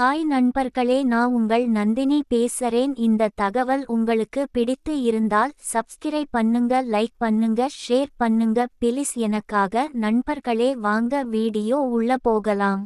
Hi நண்பர்களே நான் உங்கள் நந்தினி பேசுறேன். இந்த தகவல் உங்களுக்கு பிடித்து இருந்தால் சப்ஸ்கிரைப் பண்ணுங்க லைக் பண்ணுங்க ஷேர் பண்ணுங்க. பிலிஸ் எனக்காக நண்பர்களே வாங்க வீடியோ உள்ள போகலாம்.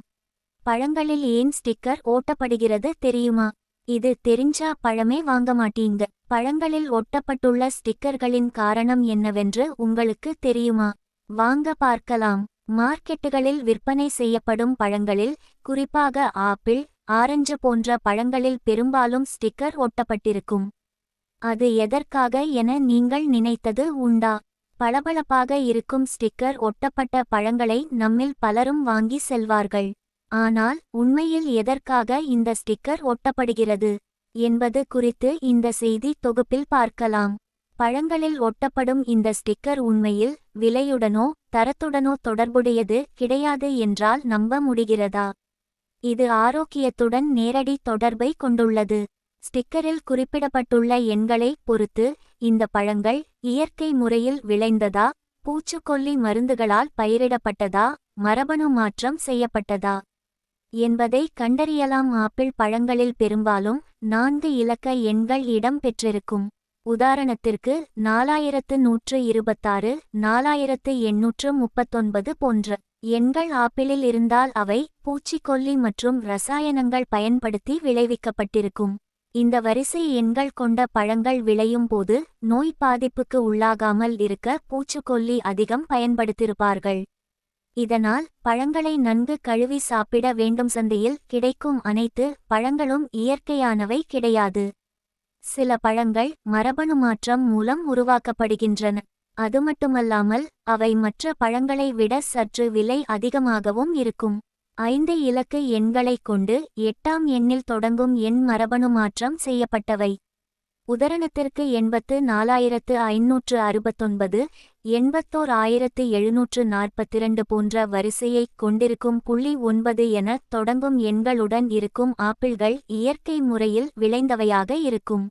பழங்களில் ஏன் ஸ்டிக்கர் ஓட்டப்படுகிறது தெரியுமா? இது தெரிஞ்சா பழமே வாங்க மாட்டீங்க. பழங்களில் ஒட்டப்பட்டுள்ள ஸ்டிக்கர்களின் காரணம் என்னவென்று உங்களுக்கு தெரியுமா? வாங்க பார்க்கலாம். மார்க்கெட்டுகளில் விற்பனை செய்யப்படும் பழங்களில் குறிப்பாக ஆப்பிள் ஆரஞ்சு போன்ற பழங்களில் பெரும்பாலும் ஸ்டிக்கர் ஒட்டப்பட்டிருக்கும். அது எதற்காக என நீங்கள் நினைத்தது உண்டா? பளபளப்பாக இருக்கும் ஸ்டிக்கர் ஒட்டப்பட்ட பழங்களை நம்மில் பலரும் வாங்கி செல்வார்கள். ஆனால் உண்மையில் எதற்காக இந்த ஸ்டிக்கர் ஒட்டப்படுகிறது என்பது குறித்து இந்த செய்தி தொகுப்பில் பார்க்கலாம். பழங்களில் ஒட்டப்படும் இந்த ஸ்டிக்கர் உண்மையில் விலையுடனோ தரத்துடனோ தொடர்புடையது கிடையாது என்றால் நம்ப முடிகிறதா? இது ஆரோக்கியத்துடன் நேரடி தொடர்பை கொண்டுள்ளது. ஸ்டிக்கரில் குறிப்பிடப்பட்டுள்ள எண்களை பொறுத்து இந்த பழங்கள் இயற்கை முறையில் விளைந்ததா பூச்சுக்கொல்லி மருந்துகளால் பயிரிடப்பட்டதா மரபணு மாற்றம் செய்யப்பட்டதா என்பதை கண்டறியலாம். ஆப்பிள் பழங்களில் பெரும்பாலும் நான்கு இலக்க எண்கள் இடம் பெற்றிருக்கும். உதாரணத்திற்கு நாலாயிரத்து நூற்று இருபத்தாறு நாலாயிரத்து எண்ணூற்று முப்பத்தொன்பது போன்ற எண்கள் ஆப்பிளில் இருந்தால் அவை பூச்சிக்கொல்லி மற்றும் ரசாயனங்கள் பயன்படுத்தி விளைவிக்கப்பட்டிருக்கும். இந்த வரிசை எண்கள் கொண்ட பழங்கள் விளையும் போது நோய் பாதிப்புக்கு உள்ளாகாமல் இருக்க பூச்சிக்கொல்லி அதிகம் பயன்படுத்தியிருப்பார்கள். இதனால் பழங்களை நன்கு கழுவி சாப்பிட வேண்டும் சந்தையில் கிடைக்கும் அனைத்து பழங்களும் இயற்கையானவை கிடையாது. சில பழங்கள் மரபணு மாற்றம் மூலம் உருவாக்கப்படுகின்றன. அது மட்டுமல்லாமல் அவை மற்ற பழங்களை விட சற்று விலை அதிகமாகவும் இருக்கும். ஐந்து இலக்கு எண்களைக் கொண்டு எட்டாம் எண்ணில் தொடங்கும் எண் மரபணு மாற்றம் செய்யப்பட்டவை. உதாரணத்திற்கு எண்பத்து நாலாயிரத்து ஐநூற்று அறுபத்தொன்பது எண்பத்தோர் ஆயிரத்து எழுநூற்று நாற்பத்திரண்டு போன்ற வரிசையைக் கொண்டிருக்கும் புள்ளி ஒன்பது என தொடங்கும் எண்களுடன் இருக்கும் ஆப்பிள்கள் இயற்கை முறையில் விளைந்தவையாக இருக்கும்.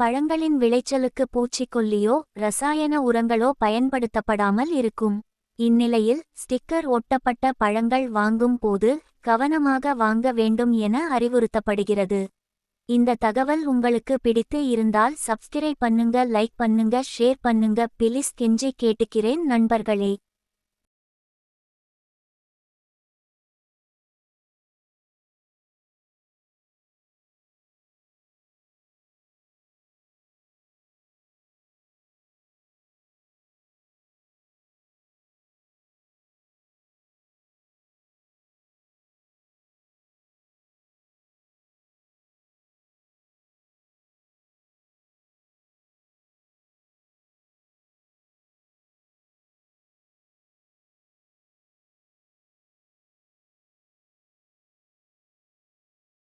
பழங்களின் விளைச்சலுக்கு பூச்சிக்கொல்லியோ ரசாயன உரங்களோ பயன்படுத்தப்படாமல் இருக்கும். இந்நிலையில் ஸ்டிக்கர் ஒட்டப்பட்ட பழங்கள் வாங்கும் போது கவனமாக வாங்க வேண்டும் என அறிவுறுத்தப்படுகிறது. இந்த தகவல் உங்களுக்கு பிடித்து இருந்தால் சப்ஸ்கிரைப் பண்ணுங்க லைக் பண்ணுங்க ஷேர் பண்ணுங்க பிலிஸ் கெஞ்சி கேட்டுக்கிறேன் நண்பர்களே.